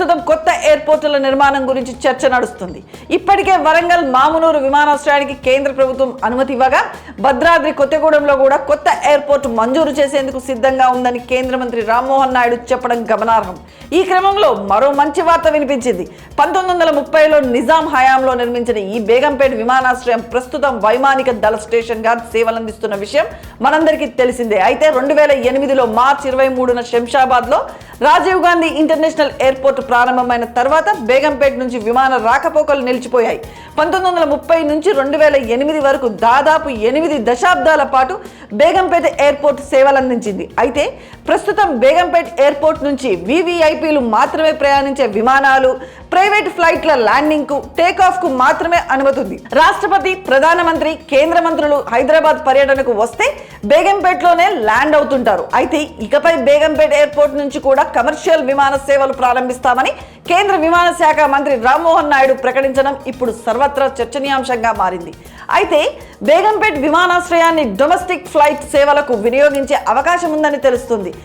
ప్రస్తుతం కొత్త ఎయిర్పోర్టుల నిర్మాణం గురించి చర్చ నడుస్తుంది. ఇప్పటికే వరంగల్ మామునూరు విమానాశ్రయానికి కేంద్ర ప్రభుత్వం అనుమతి ఇవ్వగా భద్రాద్రి కొత్తగూడెంలో కూడా కొత్త ఎయిర్పోర్ట్ మంజూరు చేసేందుకు సిద్ధంగా ఉందని కేంద్ర మంత్రి రామ్మోహన్ నాయుడు చెప్పడం గమనార్హం. ఈ క్రమంలో మరో మంచి వార్త వినిపించింది. పంతొమ్మిది వందల ముప్పైలో నిజాం హయాంలో నిర్మించిన ఈ బేగంపేట విమానాశ్రయం ప్రస్తుతం వైమానిక దళ స్టేషన్గా సేవలందిస్తున్న విషయం మనందరికీ తెలిసిందే. అయితే రెండు వేల ఎనిమిదిలో మార్చి ఇరవై మూడున శంషాబాద్లో రాజీవ్ గాంధీ ఇంటర్నేషనల్ ఎయిర్పోర్ట్ ప్రారంభమైన తర్వాత బేగంపేట నుంచి విమాన రాకపోకలు నిలిచిపోయాయి. పంతొమ్మిది వందల ముప్పై నుంచి రెండు వేల ఎనిమిది వరకు దాదాపు ఎనిమిది దశాబ్దాల పాటు బేగంపేట ఎయిర్పోర్ట్ సేవలందించింది. అయితే ప్రస్తుతం బేగంపేట ఎయిర్పోర్ట్ నుంచి వివిఐపీలు మాత్రమే ప్రయాణించే విమానాలు ప్రైవేట్ ఫ్లైట్ల ల్యాండింగ్కు టేక్ ఆఫ్కు మాత్రమే అనుమతి ఉంది రాష్ట్రపతి ప్రధానమంత్రి కేంద్ర మంత్రులు హైదరాబాద్ పర్యటనకు వస్తే బేగంపేటలోనే ల్యాండ్ అవుతుంటారు. అయితే ఇకపై బేగంపేట ఎయిర్పోర్ట్ నుంచి కూడా కమర్షియల్ విమాన సేవలు ప్రారంభిస్తామని కేంద్ర విమాన శాఖ మంత్రి రామ్మోహన్ నాయుడు ప్రకటించడం ఇప్పుడు సర్వత్రా చర్చనీయాంశంగా మారింది. అయితే బేగంపేట్ విమానాశ్రయాన్ని డొమెస్టిక్ ఫ్లైట్ సేవలకు వినియోగించే అవకాశం ఉందని తెలుస్తుంది.